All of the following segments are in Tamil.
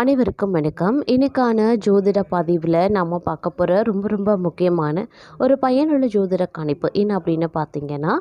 அனைவருக்கும் வணக்கம். இன்னைக்கான ஜோதிட பதிவில் நம்ம பார்க்க போகிற ரொம்ப ரொம்ப முக்கியமான ஒரு பயனுள்ள ஜோதிட கணிப்பு என்ன அப்படின்னு பார்த்தீங்கன்னா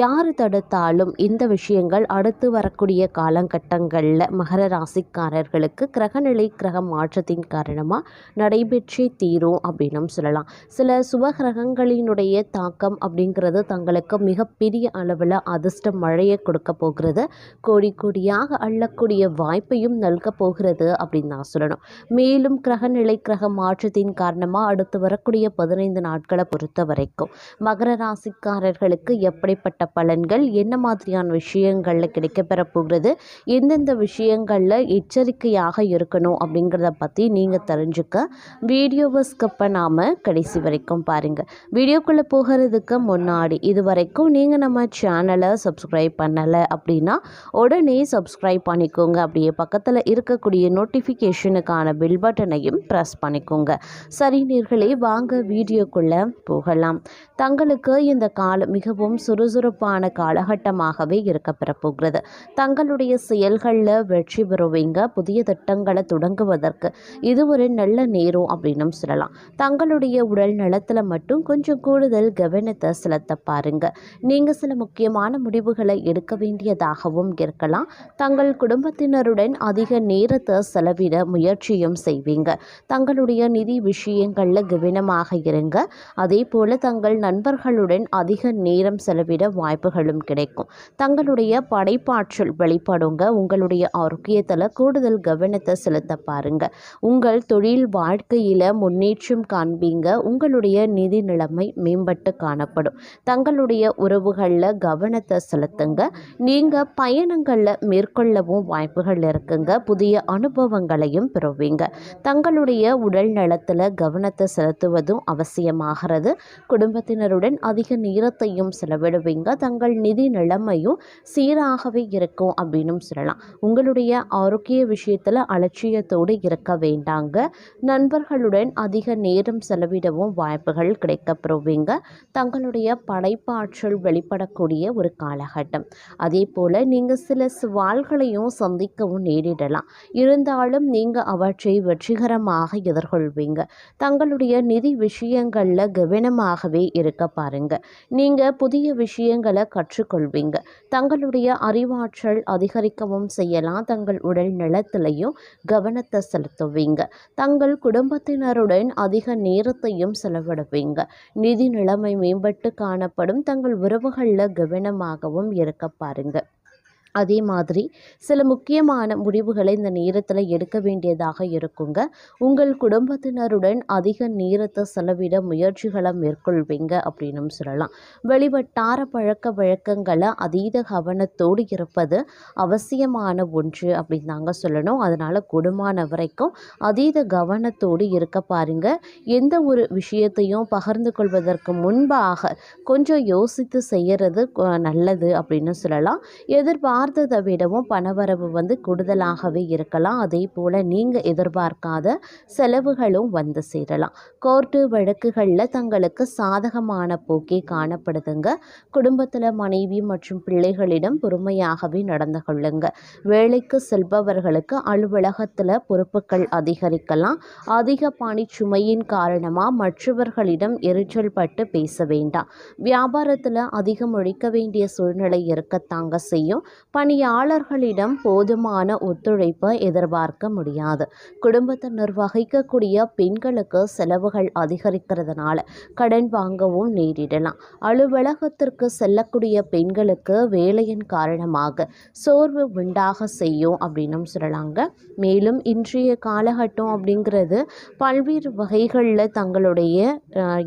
யார் தடுத்தாலும் இந்த விஷயங்கள் அடுத்து வரக்கூடிய காலகட்டங்களில் மகர ராசிக்காரர்களுக்கு கிரகநிலை கிரக மாற்றத்தின் காரணமாக நடைபெற்றே தீரும் அப்படின்னும் சொல்லலாம். சில சுபகிரகங்களினுடைய தாக்கம் அப்படிங்கிறது தங்களுக்கு மிகப்பெரிய அளவில் அதிர்ஷ்ட மழையை கொடுக்க போகிறது. கோடி கோடியாக அள்ளக்கூடிய வாய்ப்பையும் நல்க போகிறது அப்படி அப்படின்னு தான் சொல்லணும். மேலும் கிரகநிலை கிரக மாற்றத்தின் காரணமாக அடுத்து வரக்கூடிய பதினைந்து நாட்களை பொறுத்த வரைக்கும் மகர ராசிக்காரர்களுக்கு எப்படிப்பட்ட பலன்கள் என்ன மாதிரியான விஷயங்களில் கிடைக்கப்பெற போகிறது எந்தெந்த விஷயங்களில் எச்சரிக்கையாக இருக்கணும் அப்படிங்கிறத பற்றி நீங்கள் தெரிஞ்சுக்க வீடியோவை ஸ்கிப் பண்ணாமல் கடைசி வரைக்கும் பாருங்கள் வீடியோக்குள்ளே போகிறதுக்கு முன்னாடி இது வரைக்கும் நீங்கள் நம்ம சேனலை சப்ஸ்கிரைப் பண்ணலை அப்படின்னா உடனே சப்ஸ்கிரைப் பண்ணிக்கோங்க. அப்படியே பக்கத்தில் இருக்கக்கூடிய நோட்டிஃபிகேஷனுக்கான பில் பட்டனையும் ப்ரெஸ் பண்ணிக்கோங்க. சரி நீர்களே வாங்க வீடியோக்குள்ளே போகலாம். தங்களுக்கு இந்த காலம் மிகவும் சுறுசுறுப்பான காலகட்டமாகவே இருக்கப்பெற போகிறது தங்களுடைய செயல்களில் வெற்றி பெறுவீங்க. புதிய திட்டங்களை தொடங்குவதற்கு இது ஒரு நல்ல நேரம் அப்படின்னும் சொல்லலாம். தங்களுடைய உடல் நலத்தில் மட்டும் கொஞ்சம் கூடுதல் கவனத்தை செலுத்த பாருங்க. நீங்கள் சில முக்கியமான முடிவுகளை எடுக்க வேண்டியதாகவும் இருக்கலாம். தங்கள் குடும்பத்தினருடன் அதிக நேரத்தை செலவிட முயற்சியும் செய்வீங்க. தங்களுடைய நிதி விஷயங்களில் கவனமாக இருங்க. அதே போல தங்கள் நண்பர்களுடன் அதிக நேரம் செலவிட வாய்ப்புகளும் கிடைக்கும். தங்களுடைய படைப்பாற்றல் வெளிப்படுங்க. உங்களுடைய ஆரோக்கியத்தில் கூடுதல் கவனத்தை செலுத்த பாருங்க. உங்கள் தொழில் வாழ்க்கையில் முன்னேற்றம் காண்பீங்க. உங்களுடைய நிதி நிலைமை மேம்பட்டு காணப்படும். தங்களுடைய உறவுகளில் கவனத்தை செலுத்துங்க. நீங்கள் பயணங்களில் மேற்கொள்ளவும் வாய்ப்புகள் இருக்குங்க. புதிய அனுபவங்கள் அனுபவங்களையும் பெறுவீங்க தங்களுடைய உடல் நலத்தில் கவனத்தை செலுத்துவதும் அவசியமாகிறது. குடும்பத்தினருடன் அதிக நேரத்தையும் செலவிடுவீங்க. தங்கள் நிதி நிலைமையும் சீராகவே இருக்கும் அப்படின்னும் சொல்லலாம். உங்களுடைய ஆரோக்கிய விஷயத்தில் அலட்சியத்தோடு இருக்க வேண்டாங்க. நண்பர்களுடன் அதிக நேரம் செலவிடவும் வாய்ப்புகள் கிடைக்கப்பெறுவீங்க. தங்களுடைய படைப்பாற்றல் வெளிப்படக்கூடிய ஒரு காலகட்டம். அதே போல் நீங்கள் சில சவால்களையும் சந்திக்கவும் நேரிடலாம். இருந்தாலும் நீங்கள் அவற்றை வெற்றிகரமாக எதிர்கொள்வீங்க. தங்களுடைய நிதி விஷயங்களில் கவனமாகவே இருக்க பாருங்க. நீங்கள் புதிய விஷயங்களை கற்றுக்கொள்வீங்க. தங்களுடைய அறிவாற்றல் அதிகரிக்கவும் செய்யலாம். தங்கள் உடல் நலத்திலையும் கவனத்தை செலுத்துவீங்க. தங்கள் குடும்பத்தினருடன் அதிக நேரத்தையும் செலவிடுவீங்க. நிதி நிலைமை மேம்பட்டு காணப்படும். தங்கள் உறவுகளில் கவனமாகவும் இருக்க பாருங்கள் அதே மாதிரி சில முக்கியமான முடிவுகளை இந்த நேரத்தில் எடுக்க வேண்டியதாக இருக்குங்க. உங்கள் குடும்பத்தினருடன் அதிக நேரத்தை செலவிட முயற்சிகளை மேற்கொள்வீங்க அப்படின்னும் சொல்லலாம். வெளிவட்டார பழக்க வழக்கங்களை அதீத கவனத்தோடு இருப்பது அவசியமான ஒன்று அப்படின்னு தாங்க சொல்லணும். அதனால் குடும்பமான வரைக்கும் அதீத கவனத்தோடு இருக்க பாருங்க. எந்த ஒரு விஷயத்தையும் பகிர்ந்து கொள்வதற்கு முன்பாக கொஞ்சம் யோசித்து செய்கிறது நல்லது அப்படின்னு சொல்லலாம். எதிர்பார்த்து பார்த்ததை விடவும் பணவரவு வந்து கூடுதலாகவே இருக்கலாம். அதே போல் நீங்கள் எதிர்பார்க்காத செலவுகளும் வந்து சேரலாம். கோர்ட்டு வழக்குகளில் தங்களுக்கு சாதகமான போக்கே காணப்படுதுங்க. குடும்பத்தில் மனைவி மற்றும் பிள்ளைகளிடம் பொறுமையாகவே நடந்து கொள்ளுங்க. வேலைக்கு செல்பவர்களுக்கு அலுவலகத்தில் பொறுப்புகள் அதிகரிக்கலாம். அதிக பணிச்சுமையின் காரணமாக மற்றவர்களிடம் எரிச்சல் பட்டு பேச வேண்டாம். வியாபாரத்தில் அதிகம் ஒழிக்க வேண்டிய சூழ்நிலை இருக்கத்தாங்க செய்யும். பணியாளர்களிடம் போதுமான ஒத்துழைப்பை எதிர்பார்க்க முடியாது. குடும்பத்தை நிர்வகிக்கக்கூடிய பெண்களுக்கு செலவுகள் அதிகரிக்கிறதுனால கடன் வாங்கவும் நேரிடலாம். அலுவலகத்திற்கு செல்லக்கூடிய பெண்களுக்கு வேலையின் காரணமாக சோர்வு உண்டாக செய்யும் அப்படின்னும் சொல்லலாங்க. மேலும் இன்றைய காலகட்டம் அப்படிங்கிறது பல்வேறு வகைகளில் தங்களுடைய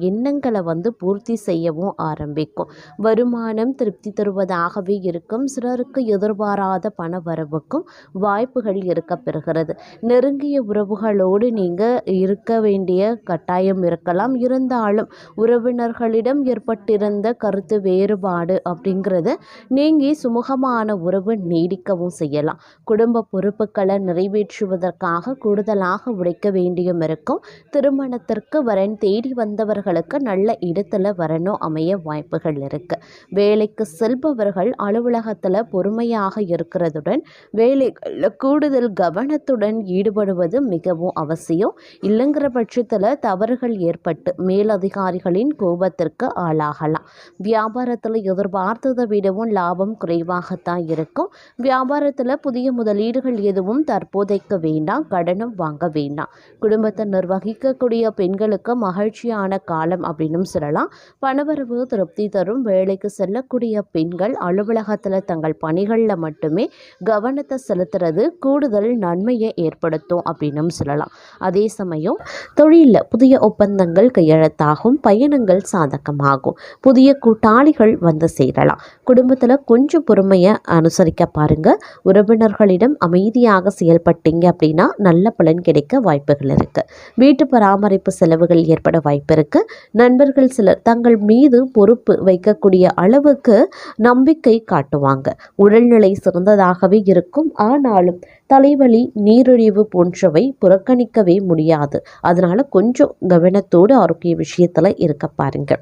எண்ணங்களை வந்து பூர்த்தி செய்யவும் ஆரம்பிக்கும். வருமானம் திருப்தி தருவதாகவே இருக்கும். சிலருக்கு எதிர்பாராத பண வரவுக்கும் வாய்ப்புகள் இருக்க பெறுகிறது. நெருங்கிய உறவுகளோடு நீங்கள் இருக்க வேண்டிய கட்டாயம் இருக்கலாம். இருந்தாலும் உறவினர்களிடம் ஏற்பட்டிருந்த கருத்து வேறுபாடு அப்படிங்கிறது நீங்கி சுமூகமான உறவு நீடிக்கவும் செய்யலாம். குடும்ப பொறுப்புகளை நிறைவேற்றுவதற்காக கூடுதலாக உழைக்க வேண்டியும் இருக்கும். திருமணத்திற்கு வரன் தேடி வந்தவர்களுக்கு நல்ல இடத்துல வரணும் அமைய வாய்ப்புகள் இருக்கு. வேலைக்கு செல்பவர்கள் அலுவலகத்தில் பொறுமை திறமையாக இருக்கிறதுடன் வேலைகளில் கூடுதல் கவனத்துடன் ஈடுபடுவது மிகவும் அவசியம். இல்லைங்கிற பட்சத்தில் தவறுகள் ஏற்பட்டு மேலதிகாரிகளின் கோபத்திற்கு ஆளாகலாம். வியாபாரத்தில் எதிர்பார்த்ததை விடவும் லாபம் குறைவாகத்தான் இருக்கும். வியாபாரத்தில் புதிய முதலீடுகள் எதுவும் தற்போதைக்கு வேண்டாம் கடனும் வாங்க வேண்டாம். குடும்பத்தை நிர்வகிக்கக்கூடிய பெண்களுக்கு மகிழ்ச்சியான காலம் அப்படின்னு சொல்லலாம். பணவரவு திருப்தி தரும் வேலைக்கு செல்லக்கூடிய பெண்கள் அலுவலகத்தில் தங்கள் பணிகளில் மட்டுமே கவனத்தை செலுத்துறது கூடுதல் நன்மையை ஏற்படுத்தும் அப்படின்னு சொல்லலாம். அதே சமயம் தொழிலில் புதிய ஒப்பந்தங்கள் கையெழுத்தாகும் பயணங்கள் சாதகமாகும். புதிய கூட்டாளிகள் வந்து சேரலாம். குடும்பத்தில் கொஞ்சம் பொறுமையை அனுசரிக்க பாருங்க. உறவினர்களிடம் அமைதியாக செயல்பட்டீங்க அப்படின்னா நல்ல பலன் கிடைக்க வாய்ப்புகள் இருக்கு. வீட்டு பராமரிப்பு செலவுகள் ஏற்பட வாய்ப்பு இருக்கு. நண்பர்கள் சிலர் தங்கள் மீது பொறுப்பு வைக்கக்கூடிய அளவுக்கு நம்பிக்கை காட்டுவாங்க. உடல்நிலை சிறந்ததாகவே இருக்கும். ஆனாலும் தலைவலி நீரிழிவு போன்றவை புறக்கணிக்கவே முடியாது. அதனால கொஞ்சம் கவனத்தோடு ஆரோக்கிய விஷயத்தில் இருக்க பாருங்கள்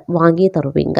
வாங்கி தருவீங்க.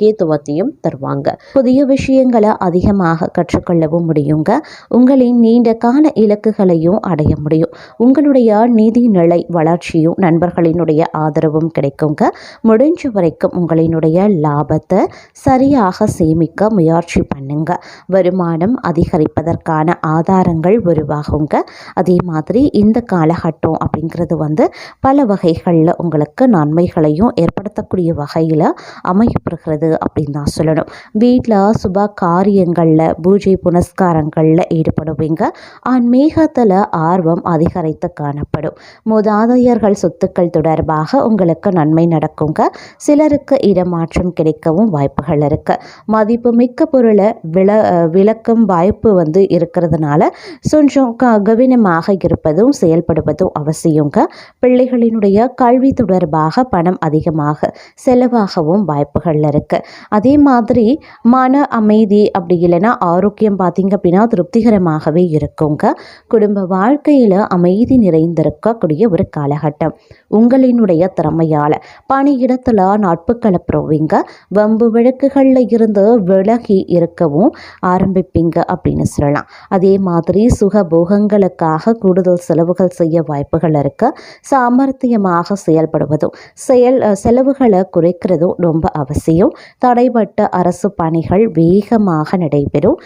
முக்கியத்துவத்தையும் தருவாங்க. புதிய விஷயங்களை அதிகமாக கற்றுக்கொள்ளவும் முடியுங்க. உங்களின் நீண்ட கால இலக்குகளையும் அடைய முடியும். உங்களுடைய நிதி நிலை வளர்ச்சியும் நண்பர்களினுடைய ஆதரவும் கிடைக்குங்க. முடிஞ்ச வரைக்கும் உங்களினுடைய லாபத்தை சரியாக சேமிக்க முயற்சி பண்ணுங்க. வருமானம் அதிகரிப்பதற்கான ஆதாரங்கள் உருவாகுங்க. அதே மாதிரி இந்த காலகட்டம் அப்படிங்கிறது வந்து பல வகைகளில் உங்களுக்கு நன்மைகளையும் ஏற்படுத்தக்கூடிய வகையில் அமையப்படுகிறது அப்படின்னு தான் சொல்லணும். வீட்டில் சுப காரியங்களில் பூஜை புனஸ்காரங்களில் ஈடுபடுவீங்க. ஆன்மீகத்தில் ஆர்வம் அதிகரித்து காணப்படும். மூதாதையர்கள் சொத்துக்கள் தொடர்பாக உங்களுக்கு நன்மை நடக்குங்க. சிலருக்கு இடமாற்றம் கிடைக்கவும் வாய்ப்புகள் இருக்கு. மதிப்புமிக்க பொருளை விள விளக்கும் வாய்ப்பு வந்து இருக்கிறதுனால கொஞ்சம் க கவனமாக இருப்பதும் செயல்படுவதும் அவசியங்க. பிள்ளைகளினுடைய கல்வி தொடர்பாக பணம் அதிகமாக செலவாகவும் வாய்ப்புகள் இருக்கு. அதே மாதிரி மன அமைதி அப்படி இல்லைன்னா ஆரோக்கியம் பார்த்தீங்க அப்படின்னா திருப்திகரமாகவே இருக்குங்க. குடும்ப வாழ்க்கையில் அமைதி நிறைந்திருக்கக்கூடிய ஒரு காலகட்டம். உங்களினுடைய திறமையால் பணியிடத்தில் நட்புகளை பெறுவீங்க வம்பு விளக்குகளில் இருந்து விலகி இருக்கவும் ஆரம்பிப்பீங்க அப்படின்னு சொல்லலாம். அதே மாதிரி சுகபோகங்களுக்காக கூடுதல் செலவுகள் செய்ய வாய்ப்புகள் இருக்க. சாமர்த்தியமாக செயல்படுவதும் செயல் செலவுகளை குறைக்கிறதும் ரொம்ப அவசியம். தடைபட்ட அரசு பணிகள் வேகமாக நடைபெறும்.